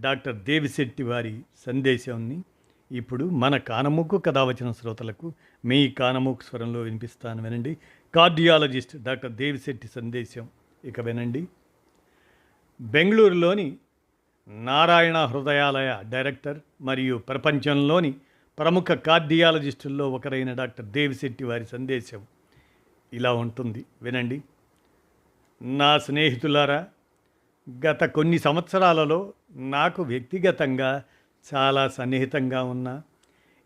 Doctor Devi Shetty వారి సందేశాన్ని ఇప్పుడు మన కానమూకు కథ వచ్చిన శ్రోతలకు మీ కానమూకు స్వరంలో వినిపిస్తాను వినండి. కార్డియాలజిస్ట్ డాక్టర్ దేవిశెట్టి సందేశం ఇక వినండి. బెంగళూరులోని నారాయణ హృదయాలయ డైరెక్టర్ మరియు ప్రపంచంలోని ప్రముఖ కార్డియాలజిస్టుల్లో ఒకరైన డాక్టర్ దేవిశెట్టి వారి సందేశం ఇలా ఉంటుంది. వినండి. నా స్నేహితులారా గత కొన్ని సంవత్సరాలలో నాకు వ్యక్తిగతంగా చాలా సన్నిహితంగా ఉన్న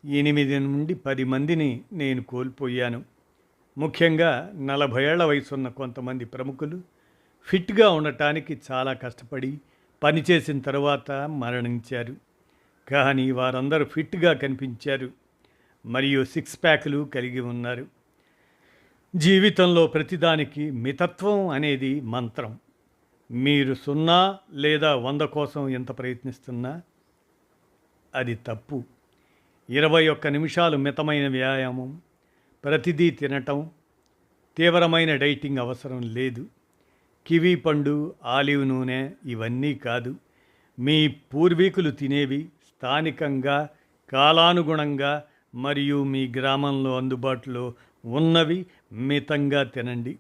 ఎనిమిది నుండి పది మందిని నేను కోల్పోయాను. ముఖ్యంగా నలభై ఏళ్ళ వయసున్న కొంతమంది ప్రముఖులు ఫిట్గా ఉండటానికి చాలా కష్టపడి పనిచేసిన తర్వాత మరణించారు. కానీ వారందరూ ఫిట్గా కనిపించారు మరియు సిక్స్ ప్యాక్లు కలిగి ఉన్నారు. జీవితంలో ప్రతిదానికి మితత్వం అనేది మంత్రం. మీరు సున్నా లేదా వంద కోసం ఎంత ప్రయత్నిస్తున్నా అది తప్పు. ఇరవై ఒక్క నిమిషాలు మితమైన వ్యాయామం ప్రతిదీ తినటం తీవ్రమైన డైటింగ్ అవసరం లేదు. కివీ పండు ఆలివ్ నూనె ఇవన్నీ కాదు. మీ పూర్వీకులు తినేవి స్థానికంగా కాలానుగుణంగా మరియు మీ గ్రామంలో అందుబాటులో ఉన్నవి మితంగా తినండి.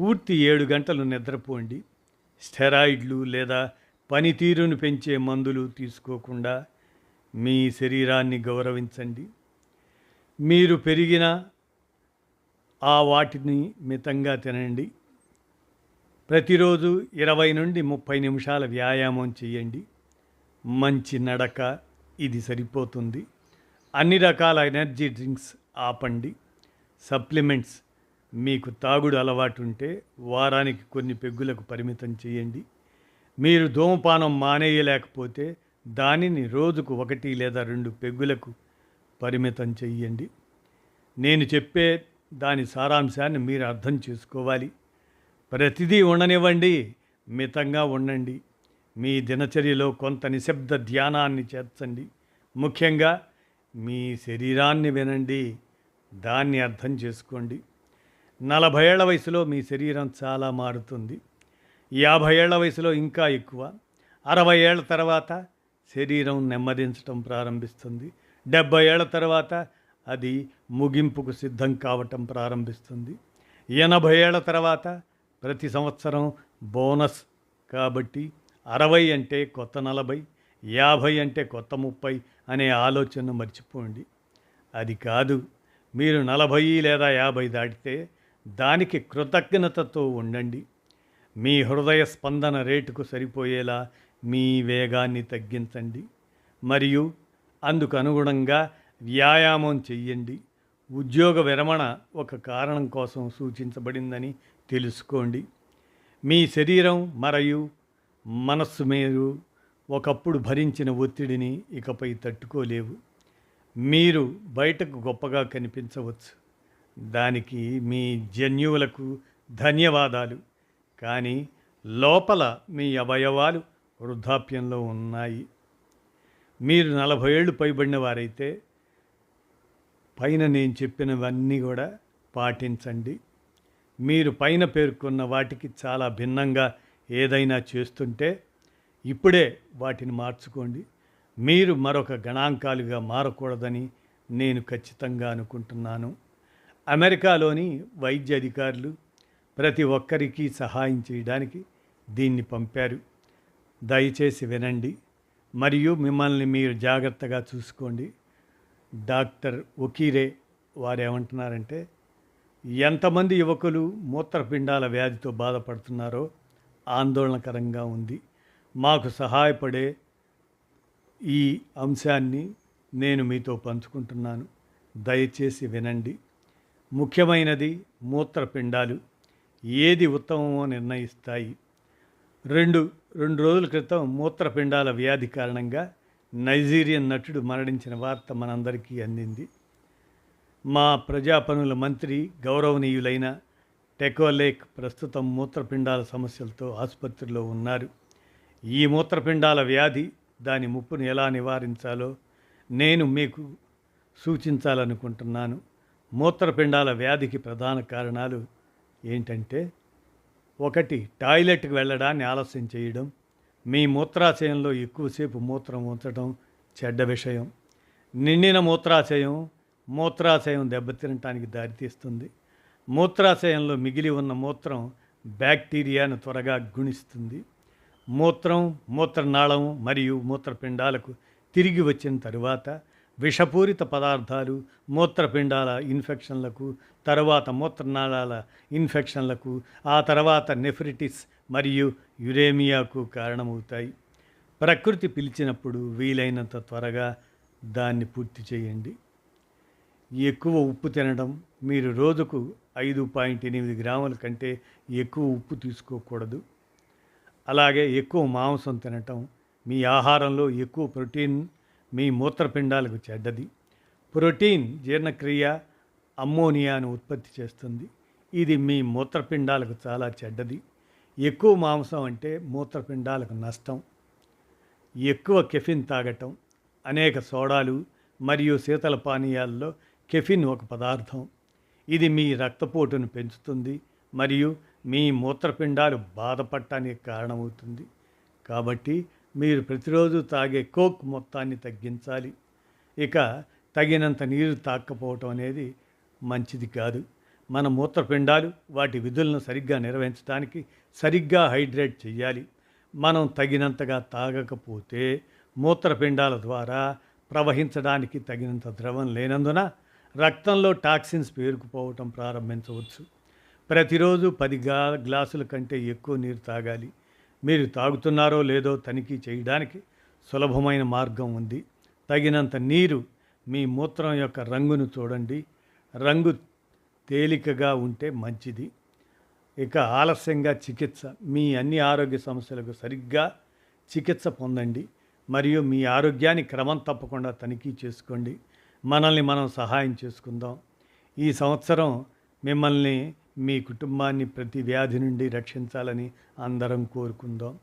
పూర్తి ఏడు గంటలు నిద్రపోండి. స్టెరాయిడ్లు లేదా పనితీరును పెంచే మందులు తీసుకోకుండా మీ శరీరాన్ని గౌరవించండి. మీరు పెరిగిన ఆ వాటిని మితంగా తినండి. ప్రతిరోజు ఇరవై నుండి ముప్పై నిమిషాల వ్యాయామం చేయండి. మంచి నడక ఇది సరిపోతుంది. అన్ని రకాల ఎనర్జీ డ్రింక్స్ ఆపండి. సప్లిమెంట్స్ మీకు తాగుడు అలవాటు ఉంటే వారానికి కొన్ని పెగ్గులకు పరిమితం చేయండి. మీరు ధూమపానం మానేయలేకపోతే దానిని రోజుకు ఒకటి లేదా రెండు పెగ్గులకు పరిమితం చెయ్యండి నేను చెప్పే దాని సారాంశాన్ని మీరు అర్థం చేసుకోవాలి. ప్రతిదీ ఉండనివ్వండి మితంగా ఉండండి. మీ దినచర్యలో కొంత నిశ్శబ్ద ధ్యానాన్ని చేర్చండి. ముఖ్యంగా మీ శరీరాన్ని వినండి దాన్ని అర్థం చేసుకోండి. నలభై ఏళ్ళ వయసులో మీ శరీరం చాలా మారుతుంది. యాభై ఏళ్ళ వయసులో ఇంకా ఎక్కువ. అరవై ఏళ్ళ తర్వాత శరీరం నెమ్మదించటం ప్రారంభిస్తుంది. డెబ్భై ఏళ్ళ తర్వాత అది ముగింపుకు సిద్ధం కావటం ప్రారంభిస్తుంది. ఎనభై ఏళ్ళ తర్వాత ప్రతి సంవత్సరం బోనస్ కాబట్టి అరవై అంటే కొత్త నలభై యాభై అంటే కొత్త ముప్పై అనే ఆలోచన మర్చిపోండి. అది కాదు మీరు నలభై లేదా యాభై దాటితే దానికి కృతజ్ఞతతో ఉండండి. మీ హృదయ స్పందన రేటుకు సరిపోయేలా మీ వేగాన్ని తగ్గించండి. మరియు అందుకు అనుగుణంగా వ్యాయామం చెయ్యండి. ఉద్యోగ విరమణ ఒక కారణం కోసం సూచించబడిందని తెలుసుకోండి. మీ శరీరం మరియు మనస్సు మీరు ఒకప్పుడు భరించిన ఒత్తిడిని ఇకపై తట్టుకోలేవు. మీరు బయటకు గొప్పగా కనిపించవచ్చు. దానికి మీ జన్యువులకు ధన్యవాదాలు. కానీ లోపల మీ అవయవాలు వృద్ధాప్యంలో ఉన్నాయి. మీరు నలభై ఏళ్ళు పైబడిన వారైతే పైన నేను చెప్పినవన్నీ కూడా పాటించండి. మీరు పైన పేర్కొన్న వాటికి చాలా భిన్నంగా ఏదైనా చేస్తుంటే ఇప్పుడే వాటిని మార్చుకోండి. మీరు మరొక గణాంకాలుగా మారకూడదని నేను ఖచ్చితంగా అనుకుంటున్నాను. అమెరికాలోని వైద్య అధికారులు ప్రతి ఒక్కరికి సహాయం చేయడానికి దీన్ని పంపారు. దయచేసి వినండి మరియు మిమ్మల్ని మీరు జాగ్రత్తగా చూసుకోండి. డాక్టర్ ఒకీరే వారేమంటున్నారంటే ఎంతమంది యువకులు మూత్రపిండాల వ్యాధితో బాధపడుతున్నారో ఆందోళనకరంగా ఉంది. మాకు సహాయపడే ఈ అంశాన్ని నేను మీతో పంచుకుంటున్నాను. దయచేసి వినండి. ముఖ్యమైనది మూత్రపిండాలు. ఏది ఉత్తమమో నిర్ణయిస్తాయి. రెండు రెండు రోజుల క్రితం మూత్రపిండాల వ్యాధి కారణంగా నైజీరియన్ నటుడు మరణించిన వార్త మనందరికీ అందింది. మా ప్రజాపనుల మంత్రి గౌరవనీయులైన టెకోలేక్ ప్రస్తుతం మూత్రపిండాల సమస్యలతో ఆసుపత్రిలో ఉన్నారు. ఈ మూత్రపిండాల వ్యాధి దాని ముప్పును ఎలా నివారించాలో నేను మీకు సూచించాలనుకుంటున్నాను. మూత్రపిండాల వ్యాధికి ప్రధాన కారణాలు ఏంటంటే ఒకటి టాయిలెట్కి వెళ్ళడాన్ని ఆలస్యం చేయడం మీ మూత్రాశయంలో ఎక్కువసేపు మూత్రం ఉంచడం చెడ్డ విషయం. నిండిన మూత్రాశయం మూత్రాశయం దెబ్బతినటానికి దారితీస్తుంది. మూత్రాశయంలో మిగిలి ఉన్న మూత్రం బ్యాక్టీరియాను త్వరగా గుణిస్తుంది. మూత్రం మూత్రనాళం మరియు మూత్రపిండాలకు తిరిగి వచ్చిన తరువాత విషపూరిత పదార్థాలు మూత్రపిండాల ఇన్ఫెక్షన్లకు తర్వాత మూత్రనాళాల ఇన్ఫెక్షన్లకు ఆ తర్వాత నెఫ్రిటిస్ మరియు యురేమియాకు కారణమవుతాయి. ప్రకృతి పిలిచినప్పుడు వీలైనంత త్వరగా దాన్ని పూర్తి చేయండి. ఎక్కువ ఉప్పు తినడం మీరు రోజుకు ఐదు పాయింట్ ఎనిమిది గ్రాముల కంటే ఎక్కువ ఉప్పు తీసుకోకూడదు. అలాగే ఎక్కువ మాంసం తినటం మీ ఆహారంలో ఎక్కువ ప్రోటీన్ మీ మూత్రపిండాలకు చెడ్డది. ప్రోటీన్ జీర్ణక్రియ అమ్మోనియాను ఉత్పత్తి చేస్తుంది. ఇది మీ మూత్రపిండాలకు చాలా చెడ్డది. ఎక్కువ మాంసం అంటే మూత్రపిండాలకు నష్టం. ఎక్కువ కెఫిన్ తాగటం అనేక సోడాలు మరియు శీతల పానీయాల్లో కెఫిన్ ఒక పదార్థం. ఇది మీ రక్తపోటును పెంచుతుంది మరియు మీ మూత్రపిండాలు బాధపడటానికి కారణమవుతుంది. కాబట్టి మీరు ప్రతిరోజు తాగే కోక్ మొత్తాన్ని తగ్గించాలి. ఇక తగినంత నీరు తాక్కపోవటం అనేది మంచిది కాదు. మన మూత్రపిండాలు వాటి విధులను సరిగ్గా నిర్వహించడానికి సరిగ్గా హైడ్రేట్ చేయాలి మనం తగినంతగా తాగకపోతే మూత్రపిండాల ద్వారా ప్రవహించడానికి తగినంత ద్రవం లేనందున రక్తంలో టాక్సిన్స్ పేరుకుపోవటం ప్రారంభించవచ్చు. ప్రతిరోజు పది గ్లాసుల కంటే ఎక్కువ నీరు తాగాలి. మీరు తాగుతున్నారో లేదో తనిఖీ చేయడానికి సులభమైన మార్గం ఉంది. తగినంత నీరు మీ మూత్రం యొక్క రంగును చూడండి. రంగు తేలికగా ఉంటే మంచిది. ఇక ఆలస్యంగా చికిత్స. మీ అన్ని ఆరోగ్య సమస్యలకు సరిగ్గా చికిత్స పొందండి. మరియు మీ ఆరోగ్యాన్ని క్రమం తప్పకుండా తనిఖీ చేసుకోండి. మనల్ని మనం సహాయం చేసుకుందాం. ఈ సంవత్సరం మిమ్మల్ని మీ కుటుంబాన్ని ప్రతి వ్యాధి నుండి రక్షించాలని అందరం కోరుకుందాం.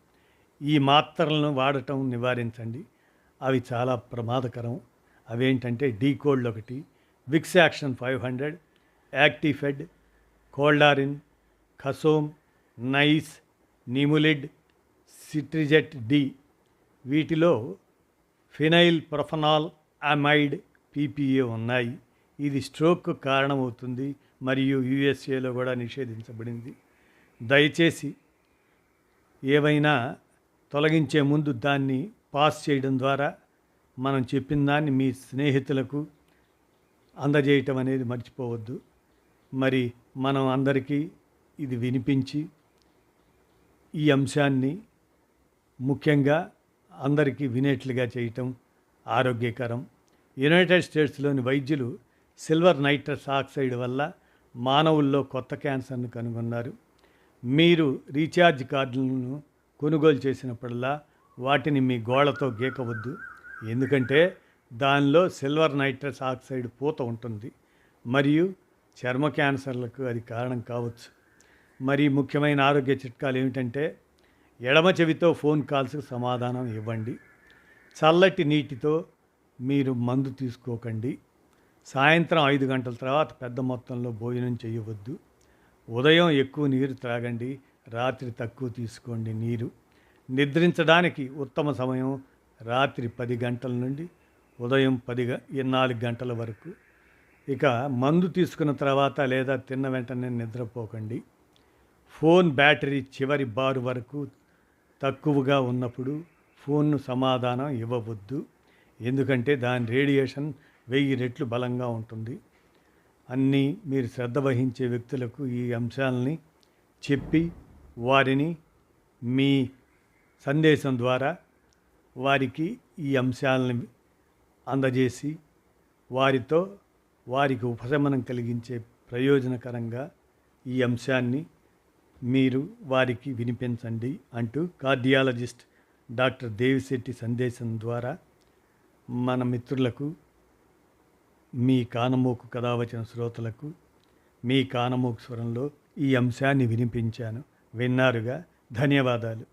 ఈ మాత్రలను వాడటం నివారించండి. అవి చాలా ప్రమాదకరం. అవేంటంటే డీకోల్డ్ ఒకటి Vicks action five hundred Actifed Coldarin ఖసోమ్ Nise Nimulid Cetrizet D. వీటిలో ఫినైల్ ప్రొఫనాల్ అమైడ్ పీపీఏ ఉన్నాయి. ఇది స్ట్రోక్ కారణమవుతుంది. మరియు యుఎస్ఏలో కూడా నిషేధించబడింది. దయచేసి ఏవైనా తొలగించే ముందు దాన్ని పాస్ చేయడం ద్వారా మనం చెప్పిన దాన్ని మీ స్నేహితులకు అందజేయటం అనేది మర్చిపోవద్దు. మరి మనం అందరికీ ఇది వినిపించి ఈ అంశాన్ని ముఖ్యంగా అందరికీ వినేట్లుగా చేయటం ఆరోగ్యకరం. యునైటెడ్ స్టేట్స్లోని వైద్యులు సిల్వర్ నైట్రస్ ఆక్సైడ్ వల్ల మానవుల్లో కొత్త క్యాన్సర్ను కనుగొన్నారు. మీరు రీఛార్జ్ కార్డులను కొనుగోలు చేసినప్పుడల్లా వాటిని మీ గోళ్ళతో గీకవద్దు. ఎందుకంటే దానిలో సిల్వర్ నైట్రస్ ఆక్సైడ్ పూత ఉంటుంది. మరియు చర్మ క్యాన్సర్లకు అది కారణం కావచ్చు. మరి ముఖ్యమైన ఆరోగ్య చిట్కాలు ఏమిటంటే ఎడమ చెవితో ఫోన్ కాల్స్కి సమాధానం ఇవ్వండి. చల్లటి నీటితో మీరు మందు తీసుకోకండి. సాయంత్రం ఐదు గంటల తర్వాత పెద్ద మొత్తంలో భోజనం చేయవద్దు. ఉదయం ఎక్కువ నీరు త్రాగండి రాత్రి తక్కువ తీసుకోండి నీరు. నిద్రించడానికి ఉత్తమ సమయం రాత్రి పది గంటల నుండి ఉదయం పది నాలుగు గంటల వరకు. ఇక మందు తీసుకున్న తర్వాత లేదా తిన్న వెంటనే నిద్రపోకండి. ఫోన్ బ్యాటరీ చివరి బారు వరకు తక్కువగా ఉన్నప్పుడు ఫోన్ను సమాధానం ఇవ్వవద్దు. ఎందుకంటే దాని రేడియేషన్ వెయ్యి రెట్లు బలంగా ఉంటుంది. అన్నీ మీరు శ్రద్ధ వహించే వ్యక్తులకు ఈ అంశాలని చెప్పి వారిని మీ సందేశం ద్వారా వారికి ఈ అంశాలని అందజేసి వారితో వారికి ఉపశమనం కలిగించే ప్రయోజనకరంగా ఈ అంశాన్ని మీరు వారికి వినిపించండి అంటూ కార్డియాలజిస్ట్ డాక్టర్ దేవిశెట్టి సందేశం ద్వారా మన మిత్రులకు మీ కానమోకు కథావచన శ్రోతలకు మీ కానమోకు స్వరంలో ఈ అంశాన్ని వినిపించాను. విన్నారుగా? ధన్యవాదాలు.